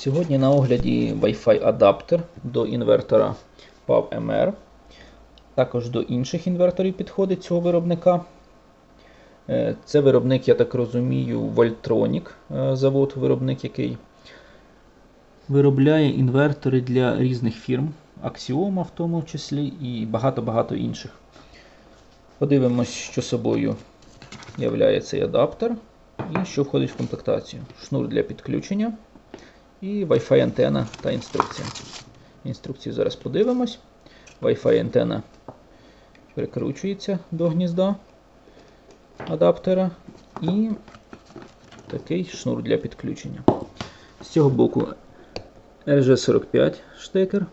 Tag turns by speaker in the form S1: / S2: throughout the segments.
S1: Сьогодні на огляді Wi-Fi адаптер до інвертора PAV-MR. Також до інших інверторів підходить цього виробника. Е, Це виробник, я так розумію, Voltronic, е, завод, виробник, який виробляє інвертори для різних фірм, Axioma в тому числі і багато-багато інших. Подивимось, що собою являє цей адаптер і що входить в комплектацію. Шнур для підключення і Wi-Fi антена та інструкція. Інструкцію зараз подивимось. Wi-Fi антена прикручується до гнізда адаптера і такий шнур для підключення. З цього боку RG45 штекер.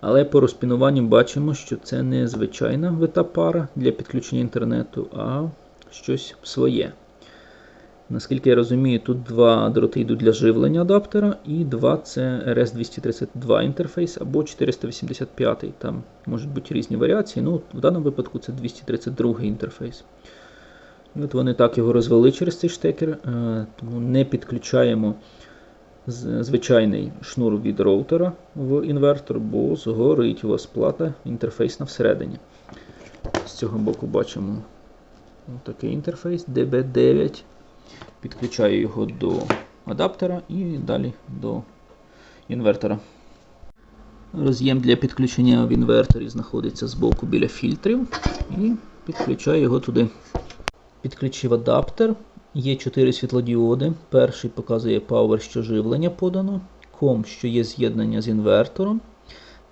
S1: Але по розпінуванню бачимо, що це не звичайна вита пара для підключення інтернету, а щось своє. Наскільки я розумію, тут два дроти йдуть для живлення адаптера, і два це RS232 інтерфейс або 485. Там можуть бути різні варіації. Ну, В даному випадку це 232 інтерфейс. І от Вони так його розвели через цей штекер, е, тому не підключаємо звичайний шнур від роутера в інвертор, бо згорить у вас плата інтерфейсна всередині. З цього боку бачимо такий інтерфейс DB9. Підключаю його до адаптера і далі до інвертора. Роз'єм для підключення в інверторі знаходиться збоку біля фільтрів і підключаю його туди. Підключив адаптер. Є 4 світлодіоди. Перший показує Power, що живлення подано. COM, що є з'єднання з інвертором.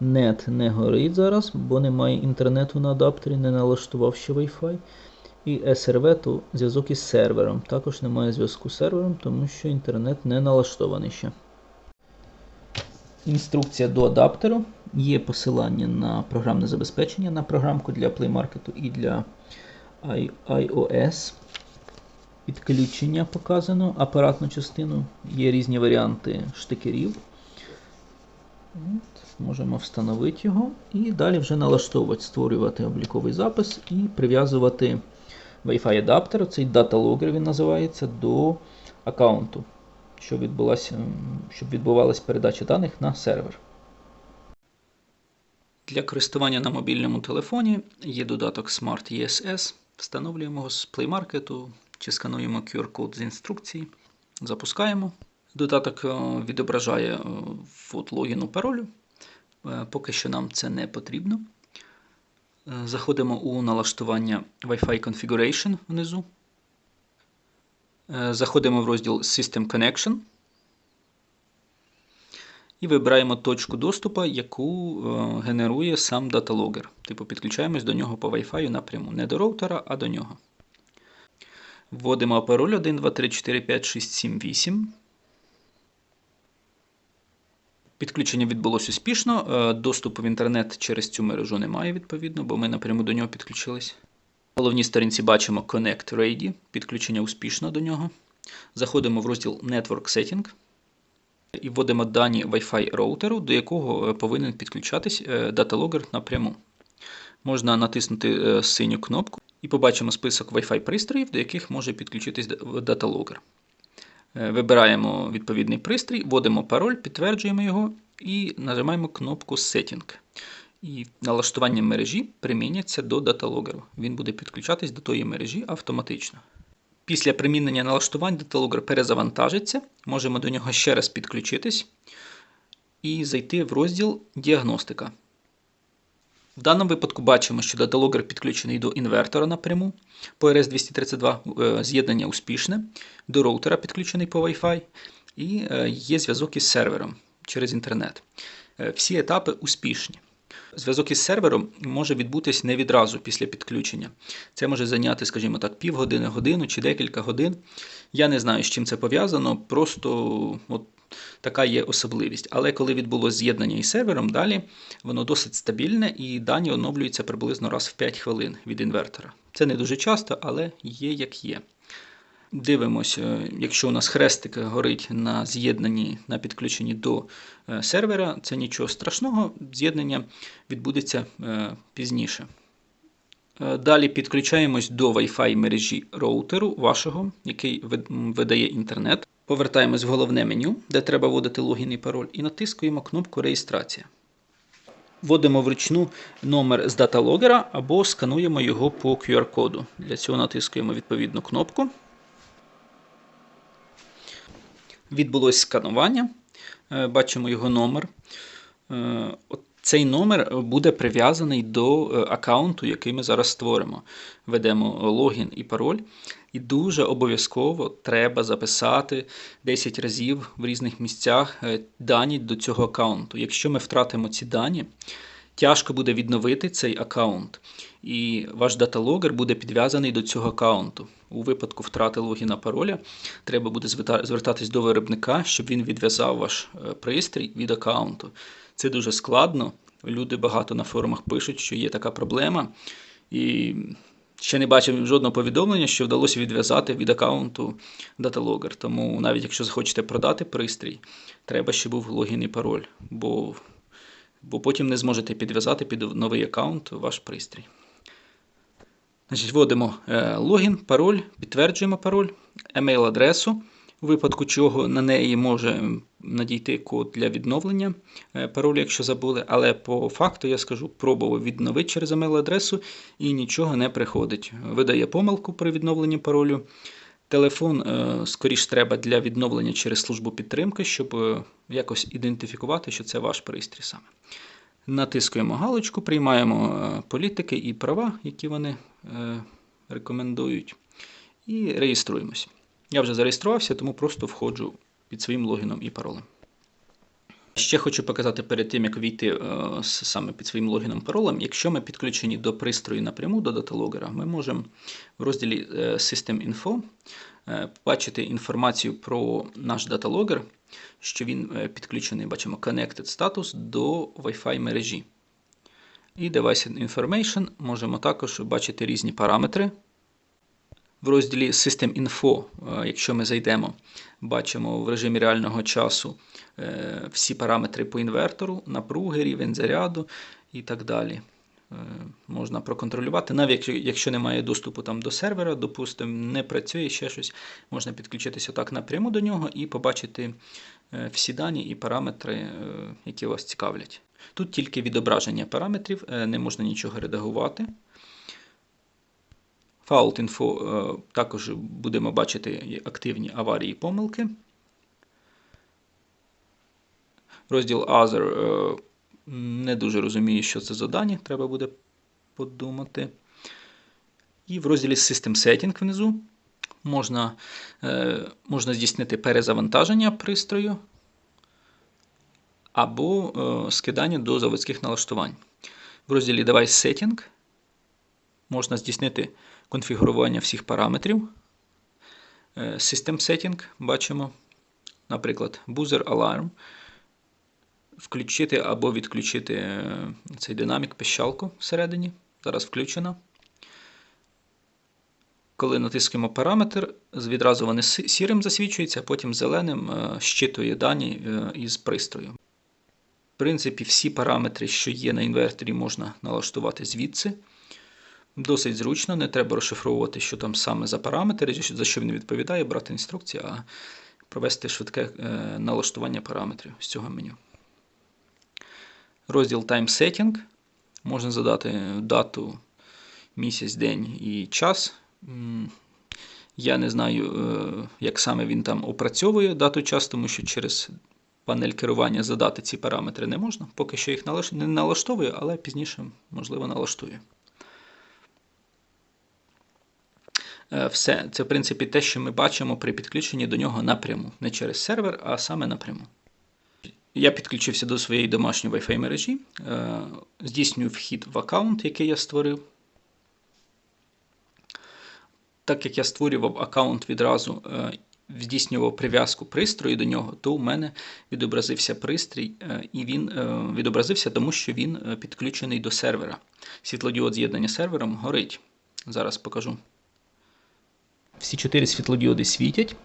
S1: NET не горить зараз, бо немає інтернету на адаптері, не налаштував ще Wi-Fi. І SRV зв'язок із сервером. Також немає зв'язку з сервером, тому що інтернет не налаштований ще. Інструкція до адаптеру. Є посилання на програмне забезпечення на програмку для Play Market і для iOS. Підключення показано, апаратну частину. Є різні варіанти штикерів. Можемо встановити його і далі вже налаштовувати, створювати обліковий запис і прив'язувати Wi-Fi адаптер, цей Data Logger він називається, до аккаунту, щоб щоб відбувалася передача даних на сервер. Для користування на мобільному телефоні є додаток Smart ESS. Встановлюємо його з Play Market чи скануємо QR-код з інструкції. Запускаємо. Додаток відображає ввод логіну паролю. Поки що нам це не потрібно. Заходимо у налаштування Wi-Fi Configuration внизу. Заходимо в розділ System Connection. І вибираємо точку доступу, яку генерує сам даталогер. Типу підключаємось до нього по Wi-Fi напряму. Не до роутера, а до нього. Вводимо пароль 1, 2, 3, 4, 5, 6, 7, 8. Підключення відбулося успішно. Доступу в інтернет через цю мережу немає, відповідно, бо ми напряму до нього підключились. На головній сторінці бачимо Connect Ready, підключення успішно до нього. Заходимо в розділ Network Setting і вводимо дані Wi-Fi роутеру, до якого повинен підключатись даталогер напряму. Можна натиснути синю кнопку і побачимо список Wi-Fi пристроїв, до яких може підключитись даталогер. Вибираємо відповідний пристрій, вводимо пароль, підтверджуємо його і нажимаємо кнопку Setting. І налаштування мережі приміняться до даталогеру. Він буде підключатись до тої мережі автоматично. Після примінення налаштувань даталогер перезавантажиться, можемо до нього ще раз підключитись і зайти в розділ Діагностика. В даному випадку бачимо, що даталогер підключений до інвертора напряму по RS232 з'єднання успішне, до роутера підключений по Wi-Fi, і є зв'язок із сервером через інтернет. Всі етапи успішні. Зв'язок із сервером може відбутись не відразу після підключення. Це може зайняти, скажімо так, півгодини, годину чи декілька годин. Я не знаю, з чим це пов'язано, просто от така є особливість. Але коли відбулося з'єднання із сервером, далі воно досить стабільне і дані оновлюються приблизно раз в 5 хвилин від інвертора. Це не дуже часто, але є як є. Дивимося, якщо у нас хрестик горить на з'єднанні на підключенні до сервера, це нічого страшного, з'єднання відбудеться пізніше. Далі підключаємось до Wi-Fi мережі роутеру вашого, який видає інтернет. Повертаємось в головне меню, де треба вводити логін і пароль, і натискуємо кнопку Реєстрація. Вводимо вручну номер з даталогера або скануємо його по QR-коду. Для цього натискуємо відповідну кнопку. Відбулось сканування. Е, Бачимо його номер. Е, Цей номер буде прив'язаний до е, аккаунту, який ми зараз створимо. Ведемо логін і пароль. І дуже обов'язково треба записати 10 разів в різних місцях дані до цього аккаунту. Якщо ми втратимо ці дані, тяжко буде відновити цей аккаунт. І ваш даталогер буде підв'язаний до цього аккаунту. У випадку втрати логіна пароля треба буде звертатись до виробника, щоб він відв'язав ваш е, пристрій від аккаунту. Це дуже складно. Люди багато на форумах пишуть, що є така проблема. І ще не бачив жодного повідомлення, що вдалося відв'язати від аккаунту даталогер. Тому навіть якщо захочете продати пристрій, треба, щоб був логін і пароль, бо, бо потім не зможете підв'язати під новий аккаунт ваш пристрій. Значить, вводимо е, логін, пароль, підтверджуємо пароль, емейл-адресу, у випадку чого на неї може надійти код для відновлення е, паролю, якщо забули. Але по факту я скажу, пробував відновити через емейл-адресу і нічого не приходить. Видає помилку при відновленні паролю. Телефон, е, скоріш, треба для відновлення через службу підтримки, щоб якось ідентифікувати, що це ваш пристрій саме. Натискуємо галочку, приймаємо е, політики і права, які вони е, рекомендують, і реєструємося. Я вже зареєструвався, тому просто входжу під своїм логіном і паролем. Ще хочу показати перед тим, як війти е, саме під своїм логіном паролем. Якщо ми підключені до пристрою напряму до даталогера, ми можемо в розділі System Info побачити інформацію про наш даталогер, що він е, підключений, бачимо, Connected Status до Wi-Fi мережі. І Device Information можемо також бачити різні параметри. В розділі System Info, е, якщо ми зайдемо, бачимо в режимі реального часу е, всі параметри по інвертору, напруги, рівень заряду і так далі. Можна проконтролювати. Навіть якщо, немає доступу там до сервера, допустимо, не працює ще щось, можна підключитися так напряму до нього і побачити е, всі дані і параметри, е, які вас цікавлять. Тут тільки відображення параметрів, е, не можна нічого редагувати. Fault Info е, також будемо бачити активні аварії і помилки. Розділ Other не дуже розумію, що це за дані, треба буде подумати. І в розділі System Setting внизу можна, е, можна здійснити перезавантаження пристрою або е, скидання до заводських налаштувань. В розділі Device Setting можна здійснити конфігурування всіх параметрів. Е, System Setting бачимо, наприклад, Buzzer Alarm. Включити або відключити цей динамік пищалку всередині. Зараз включено. Коли натискаємо параметр, відразу вони сірим засвічуються, а потім зеленим е, щитує дані е, із пристрою. В принципі, всі параметри, що є на інверторі, можна налаштувати звідси. Досить зручно, не треба розшифровувати, що там саме за параметри, за що він відповідає, брати інструкцію, а провести швидке е, налаштування параметрів з цього меню. Розділ Time Setting. Можна задати дату, місяць, день і час. Я не знаю, е, як саме він там опрацьовує дату час, тому що через панель керування задати ці параметри не можна. Поки що їх не налаштовую, але пізніше, можливо, налаштую. Е, Все, це в принципі те, що ми бачимо при підключенні до нього напряму. Не через сервер, а саме напряму. Я підключився до своєї домашньої Wi-Fi мережі, е, здійснюю вхід в аккаунт, який я створив. Так як я створював аккаунт відразу, е, здійснював прив'язку пристрою до нього, то у мене відобразився пристрій, е, і він відобразився, тому що він підключений до сервера. Світлодіод з'єднання сервером горить. Зараз покажу. Всі чотири світлодіоди світять,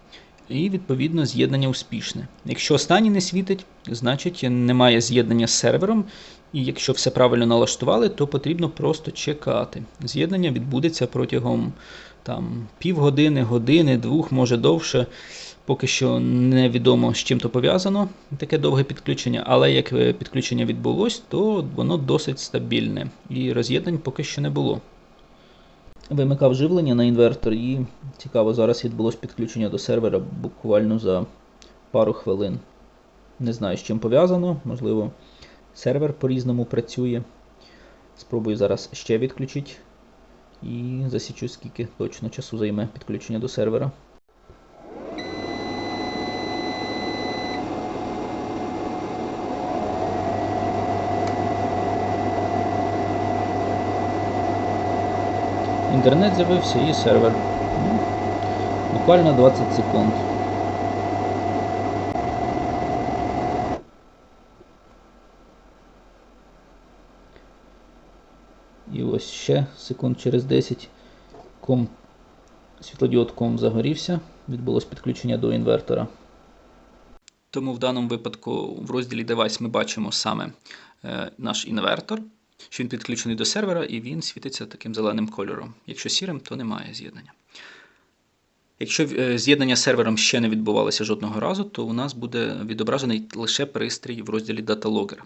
S1: і відповідно з'єднання успішне. Якщо останній не світить, значить немає з'єднання з сервером. І якщо все правильно налаштували, то потрібно просто чекати. З'єднання відбудеться протягом там, півгодини, години, двох, може довше. Поки що невідомо, з чим то пов'язано, таке довге підключення, але як е, підключення відбулось, то воно досить стабільне і роз'єднань поки що не було. Вимикав живлення на інвертор і цікаво, зараз відбулось підключення до сервера буквально за пару хвилин. Не знаю, з чим пов'язано, можливо, сервер по-різному працює. Спробую зараз ще відключити і засічу, скільки точно часу займе підключення до сервера. Інтернет з'явився і сервер. Буквально 20 секунд. І ось ще секунд через 10 ком, світлодіод ком загорівся, відбулось підключення до інвертора. Тому в даному випадку в розділі Device ми бачимо саме е, наш інвертор, що він підключений до сервера і він світиться таким зеленим кольором. Якщо сірим, то немає з'єднання. Якщо е, з'єднання з сервером ще не відбувалося жодного разу, то у нас буде відображений лише пристрій в розділі Data Logger.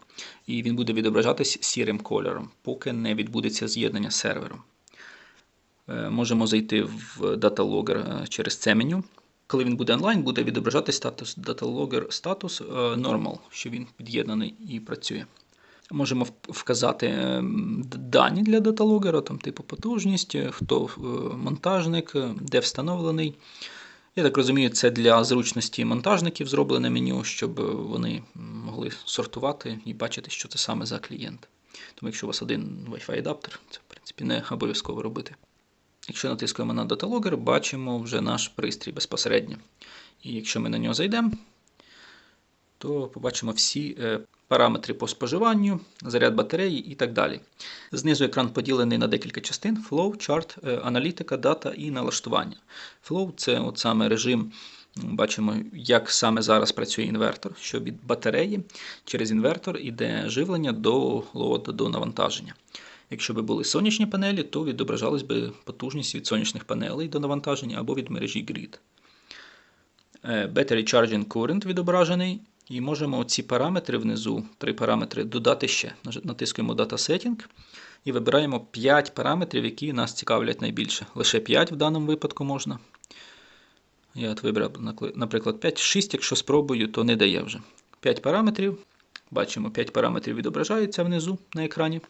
S1: І він буде відображатись сірим кольором, поки не відбудеться з'єднання з сервером. Е, Можемо зайти в Data Logger е, через це меню. Коли він буде онлайн, буде відображатись статус Data Logger статус е, Normal, що він під'єднаний і працює. Можемо вказати ем, дані для даталогера, там, типу потужність, е, хто е, монтажник, е, де встановлений. Я так розумію, це для зручності монтажників зроблене меню, щоб вони могли сортувати і бачити, що це саме за клієнт. Тому якщо у вас один Wi-Fi адаптер, це в принципі не обов'язково робити. Якщо натискаємо на даталогер, бачимо вже наш пристрій безпосередньо. І якщо ми на нього зайдемо, то побачимо всі параметри по споживанню, заряд батареї і так далі. Знизу екран поділений на декілька частин: Flow, чарт, е, аналітика, дата і налаштування. Flow це от саме режим. Бачимо, як саме зараз працює інвертор, що від батареї через інвертор іде живлення до лоаду, до навантаження. Якщо б були сонячні панелі, то відображалась би потужність від сонячних панелей до навантаження або від мережі Grid. Е, Battery Charging Current відображений. І можемо ці параметри внизу, три параметри, додати ще. Натискуємо Data Setting і вибираємо 5 параметрів, які нас цікавлять найбільше. Лише 5 в даному випадку можна. Я от вибрав, наприклад, 5. 6, якщо спробую, то не дає вже. 5 параметрів. Бачимо, 5 параметрів відображаються внизу на екрані.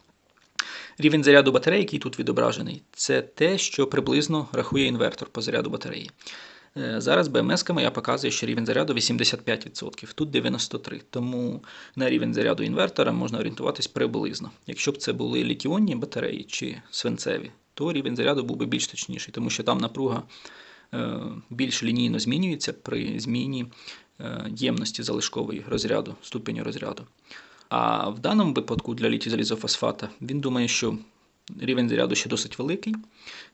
S1: Рівень заряду батареї, який тут відображений, це те, що приблизно рахує інвертор по заряду батареї. Е, Зараз BMS моя показує, що рівень заряду 85%, тут 93%. Тому на рівень заряду інвертора можна орієнтуватись приблизно. Якщо б це були літіонні батареї чи свинцеві, то рівень заряду був би більш точніший, тому що там напруга е, більш лінійно змінюється при зміні е, ємності залишкової розряду, ступеню розряду. А в даному випадку для літій залізофосфата він думає, що рівень заряду ще досить великий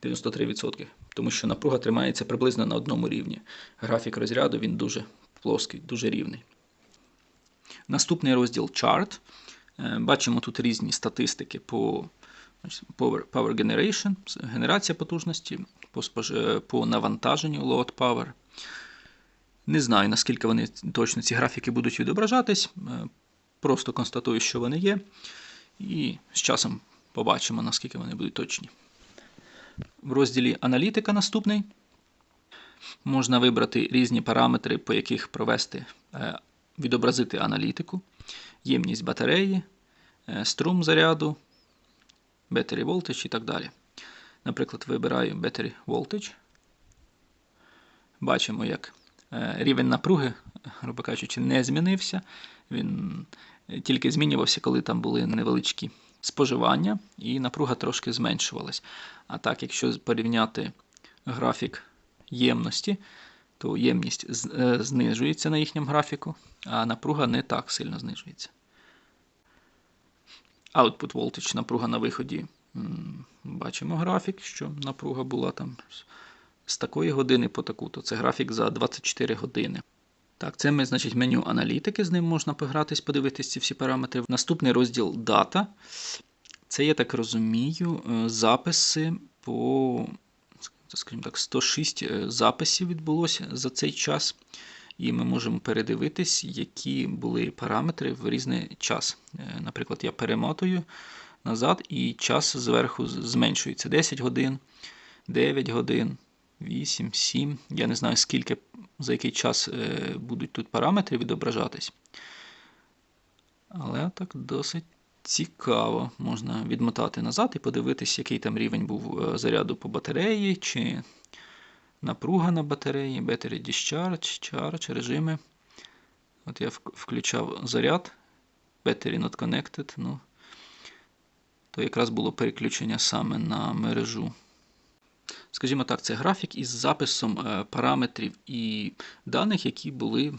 S1: 93%, тому що напруга тримається приблизно на одному рівні. Графік розряду він дуже плоский, дуже рівний. Наступний розділ Chart. Е, Бачимо тут різні статистики по Power, Generation, генерація потужності, по, по навантаженню Load Power. Не знаю, наскільки вони точно ці графіки будуть відображатись. Е, Просто констатую, що вони є. І з часом побачимо, наскільки вони будуть точні. В розділі Аналітика наступний можна вибрати різні параметри, по яких провести, е, відобразити аналітику, ємність батареї, е, струм заряду, battery voltage і так далі. Наприклад, вибираю battery voltage. Бачимо, як е, рівень напруги, грубо кажучи, не змінився. Він тільки змінювався, коли там були невеличкі споживання, і напруга трошки зменшувалась. А так, якщо порівняти графік ємності, то ємність е, знижується на їхньому графіку, а напруга не так сильно знижується. Output voltage, напруга на виході. Бачимо графік, що напруга була там з- з такої години по таку, то це графік за 24 години. Так, це ми, значить, меню аналітики, з ним можна погратись, подивитись ці всі параметри. Наступний розділ дата. Це, я так розумію, е, записи по скажімо так, 106 е, записів відбулося за цей час. І ми можемо передивитись, які були параметри в різний час. Е, Наприклад, я перемотую назад, і час зверху зменшується 10 годин, 9 годин, 8, 7. Я не знаю, скільки за який час е, будуть тут параметри відображатись. Але так досить цікаво. Можна відмотати назад і подивитись, який там рівень був е, заряду по батареї, чи напруга на батареї, battery discharge, charge, режими. От я включав заряд, battery not connected. Ну, то якраз було переключення саме на мережу. Скажімо так, це графік із записом е, параметрів і даних, які були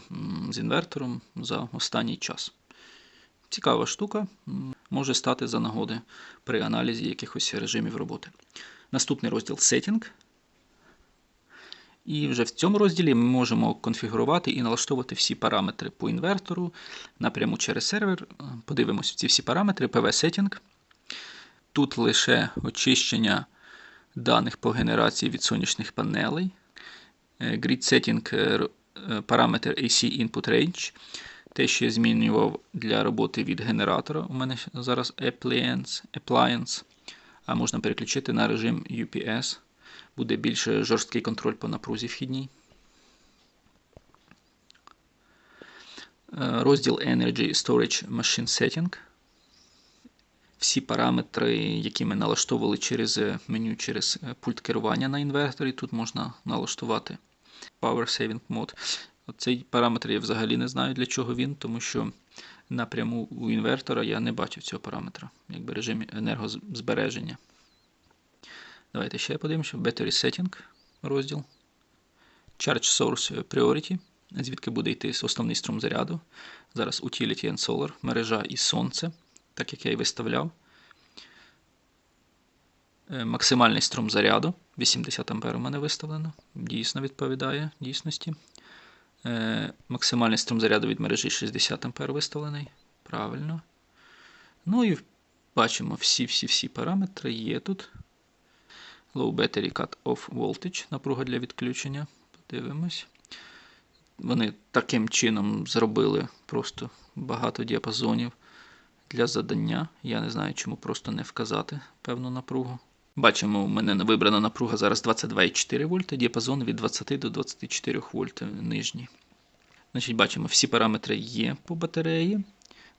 S1: з інвертором за останній час. Цікава штука, може стати за нагоди при аналізі якихось режимів роботи. Наступний розділ Setting. І вже в цьому розділі ми можемо конфігурувати і налаштовувати всі параметри по інвертору напряму через сервер. Подивимось ці всі параметри, PV Setting. Тут лише очищення даних по генерації від сонячних панелей. Е, Grid Setting е, р- е, параметр AC Input Range. Те, що я змінював для роботи від генератора. У мене зараз appliance, appliance. А можна переключити на режим UPS. Буде більш жорсткий контроль по напрузі вхідній. Е, Розділ Energy Storage Machine Setting. Всі параметри, які ми налаштовували через е, меню, через е, пульт керування на інверторі, тут можна налаштувати Power Saving Mode. Цей параметр я взагалі не знаю, для чого він, тому що напряму у інвертора я не бачив цього параметра, якби режим енергозбереження. Давайте ще подивимося. Battery Setting розділ. Charge Source Priority, звідки буде йти основний струм заряду. Зараз Utility and Solar, мережа і сонце, так як я і виставляв. Е, Максимальний струм заряду 80 А у мене виставлено. Дійсно відповідає дійсності. Е, Максимальний струм заряду від мережі 60 А виставлений. Правильно. Ну і бачимо всі-всі-всі параметри є тут. Low Battery Cut Off Voltage, напруга для відключення. Подивимось. Вони таким чином зробили просто багато діапазонів для задання. Я не знаю, чому просто не вказати певну напругу. Бачимо, у мене вибрана напруга зараз 22,4 вольта, діапазон від 20 до 24 вольт нижній. Значить, Бачимо, всі параметри є по батареї.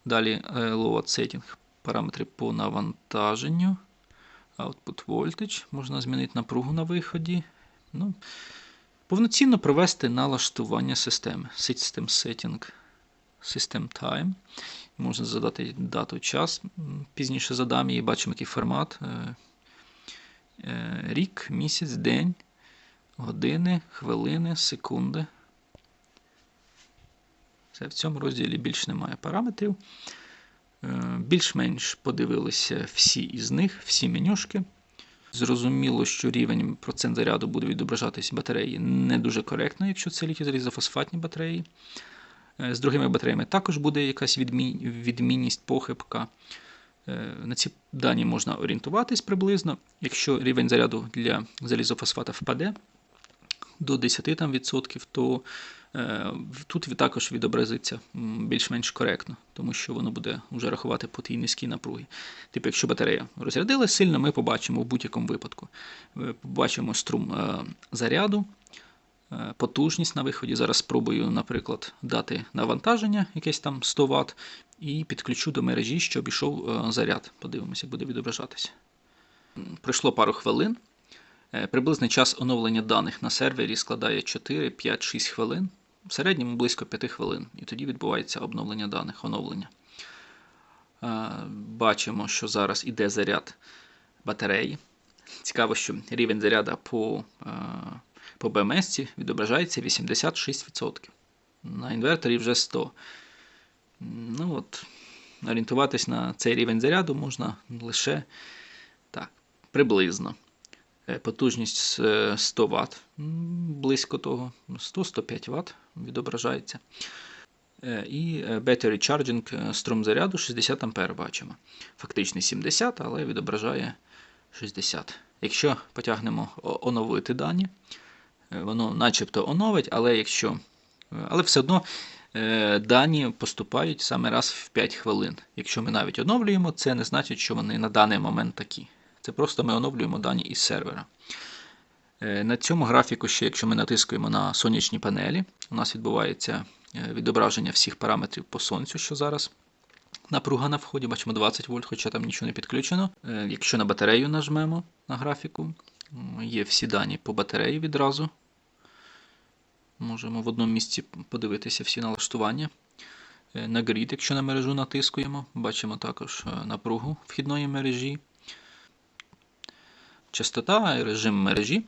S1: Далі е, load setting, параметри по навантаженню. Output voltage, можна змінити напругу на виході. Ну, повноцінно провести налаштування системи. System Setting, System Time. Можна задати дату час. Пізніше задам її, бачимо, який формат. Е, е, Рік, місяць, день, години, хвилини, секунди. Це в цьому розділі більш немає параметрів. Е, Більш-менш подивилися всі із них, всі менюшки. Зрозуміло, що рівень процент заряду буде відображатись батареї не дуже коректно, якщо це літій-залізофосфатні батареї. Е, З другими батареями також буде якась відмін- відмінність, похибка. Е, На ці дані можна орієнтуватись приблизно. Якщо рівень заряду для залізофосфата впаде до 10 там, відсотків, то е, тут також відобразиться більш-менш коректно, тому що воно буде вже рахувати по тій низькій напругі. Типу, якщо батарея розрядилась сильно, ми побачимо в будь-якому випадку. Побачимо струм заряду, потужність на виході. Зараз спробую, наприклад, дати навантаження, якесь там 100 Вт, і підключу до мережі, щоб ішов е, заряд. Подивимося, як буде відображатися. Пройшло пару хвилин. Е, Приблизний час оновлення даних на сервері складає 4, 5, 6 хвилин. В середньому близько 5 хвилин. І тоді відбувається обновлення даних, оновлення. Е, Бачимо, що зараз іде заряд батареї. Цікаво, що рівень заряду по, е, по БМС відображається 86%. На інверторі вже 100%. Ну от, орієнтуватись на цей рівень заряду можна лише так, приблизно. Е, Потужність е, 100 Вт, близько того, 100-105 Вт відображається. Е, І е, Battery Charging е, струм заряду 60 А бачимо. Фактичний 70, але відображає 60. Якщо потягнемо оновити дані, е, воно начебто оновить, але якщо. е, Але все одно е, дані поступають саме раз в 5 хвилин. Якщо ми навіть оновлюємо, це не значить, що вони на даний момент такі. Це просто ми оновлюємо дані із сервера. Е, На цьому графіку, ще якщо ми натискуємо на сонячні панелі, у нас відбувається е, відображення всіх параметрів по сонцю, що зараз. Напруга на вході, бачимо 20 вольт, хоча там нічого не підключено. Е, Якщо на батарею нажмемо на графіку, є всі дані по батареї відразу. Можемо в одному місці подивитися всі налаштування. Е, На грід, якщо на мережу натискуємо, бачимо також е, напругу вхідної мережі, частота і режим мережі.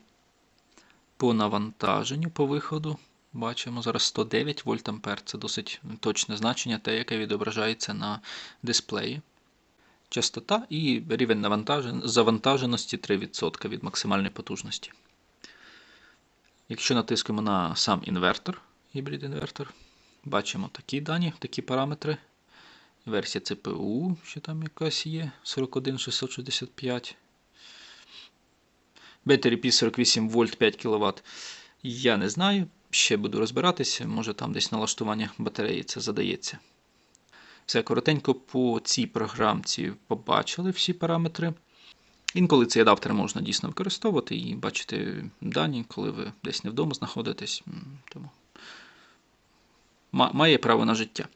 S1: По навантаженню по виходу бачимо зараз 109 вольт ампер. Це досить точне значення, те, яке відображається на дисплеї. Частота і рівень завантаженості 3% від максимальної потужності. Якщо натискаємо на сам інвертор, гібрид інвертор, бачимо такі дані, такі параметри. Версія CPU, що там якась є, 41665. Battery P 48 вольт 5 кВт. Я не знаю, ще буду розбиратися, може там десь налаштування батареї це задається. Все коротенько по цій програмці побачили всі параметри. Інколи цей адаптер можна дійсно використовувати і бачити дані, коли ви десь не вдома знаходитесь. Тому має право на життя.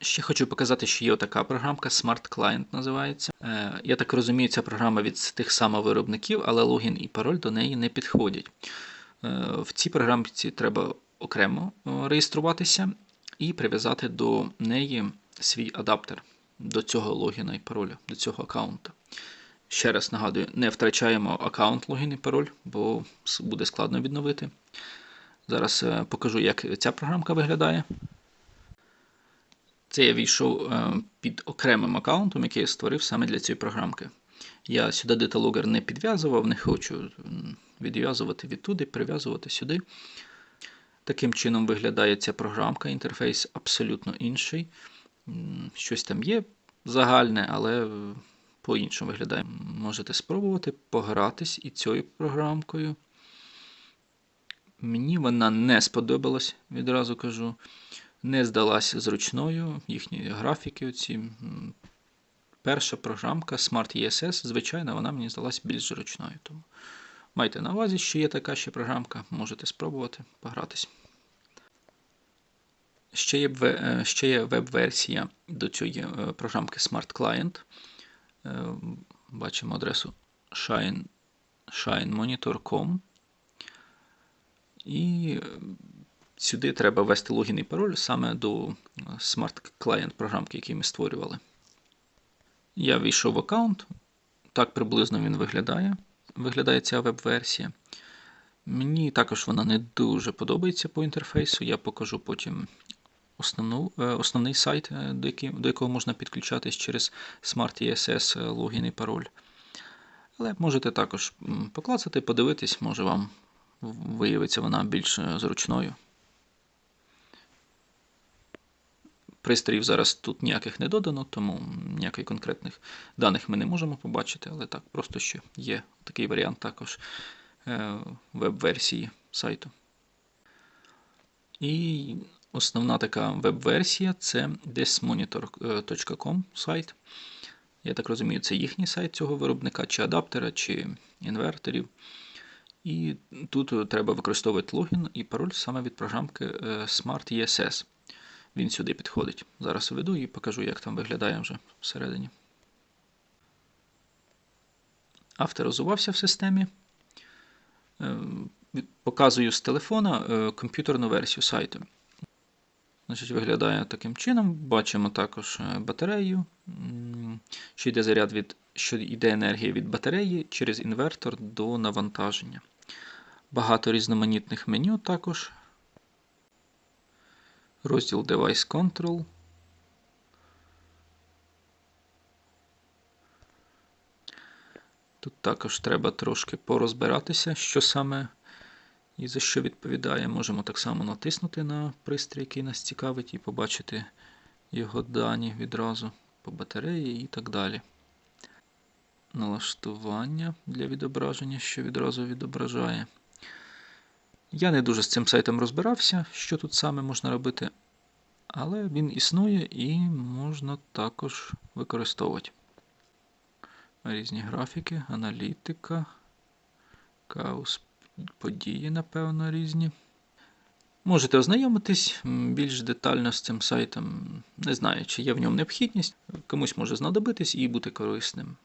S1: Ще хочу показати, що є така програмка Smart Client називається. Е, Я так розумію, ця програма від тих самовиробників, але логін і пароль до неї не підходять. Е, В цій програмці треба окремо е, реєструватися і прив'язати до неї свій адаптер до цього логіна і пароля, до цього аккаунта. Ще раз нагадую, не втрачаємо аккаунт, логін і пароль, бо буде складно відновити. Зараз е, покажу, як ця програмка виглядає. Це я війшов е, під окремим аккаунтом, який я створив саме для цієї програмки. Я сюди деталогер не підв'язував, не хочу відв'язувати відтуди, прив'язувати сюди. Таким чином виглядає ця програмка, інтерфейс абсолютно інший. Щось там є загальне, але по-іншому виглядає. Можете спробувати погратись і цією програмкою. Мені вона не сподобалась, відразу кажу. Не здалась зручною. Їхні графіки. оці. Перша програмка Smart ESS, звичайно, вона мені здалась більш зручною. Тому майте на увазі, що є така ще програмка, можете спробувати погратись. Ще є, е, ще є веб-версія до цієї е, програмки Smart Client. Е, Бачимо адресу shine, shinemonitor.com. І сюди треба ввести логін і пароль саме до Smart Client програмки, які ми створювали. Я війшов в аккаунт. Так приблизно він виглядає. Виглядає ця веб-версія. Мені також вона не дуже подобається по інтерфейсу. Я покажу потім основну, е, основний сайт, е, до, якого можна підключатись через Smart ESS е, логін і пароль. Але можете також поклацати, подивитись, може вам виявиться вона більш зручною. Пристроїв зараз тут ніяких не додано, тому ніяких конкретних даних ми не можемо побачити, але так, просто що є такий варіант також е, веб-версії сайту. І основна така веб-версія це desmonitor.com сайт. Я так розумію, це їхній сайт цього виробника, чи адаптера, чи інверторів. І тут треба використовувати логін і пароль саме від програмки е, Smart ESS. Він сюди підходить. Зараз введу і покажу, як там виглядає вже всередині. Авторизувався в системі. Е, Показую з телефона е, комп'ютерну версію сайту. Значить, виглядає таким чином. Бачимо також е, батарею, що йде заряд від, що йде енергія від батареї через інвертор до навантаження. Багато різноманітних меню також. Розділ Device Control. Тут також треба трошки порозбиратися, що саме і за що відповідає. Можемо так само натиснути на пристрій, який нас цікавить, і побачити його дані відразу по батареї і так далі. налаштування для відображення, що відразу відображає. Я не дуже з цим сайтом розбирався, що тут саме можна робити, але він існує і можна також використовувати. Різні графіки, аналітика, каус події, напевно, різні. Можете ознайомитись більш детально з цим сайтом. Не знаю, чи є в ньому необхідність. Комусь може знадобитись і бути корисним.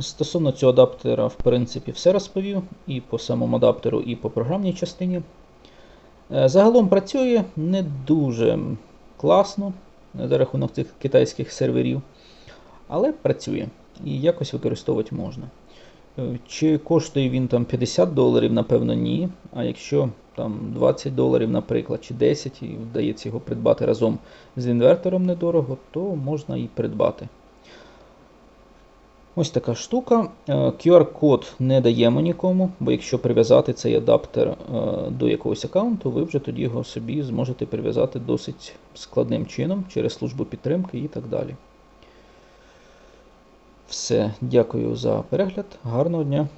S1: Стосовно цього адаптера, в принципі, все розповів і по самому адаптеру, і по програмній частині. Е, Загалом працює не дуже класно е, за рахунок цих китайських серверів, але працює і якось використовувати можна. Е, Чи коштує він там 50 доларів, напевно, ні. А якщо там 20 доларів, наприклад, чи 10, і вдається його придбати разом з інвертором недорого, то можна і придбати. Ось така штука. Е, QR-код не даємо нікому, бо якщо прив'язати цей адаптер е, до якогось аккаунту, ви вже тоді його собі зможете прив'язати досить складним чином через службу підтримки і так далі. Все, дякую за перегляд. Гарного дня!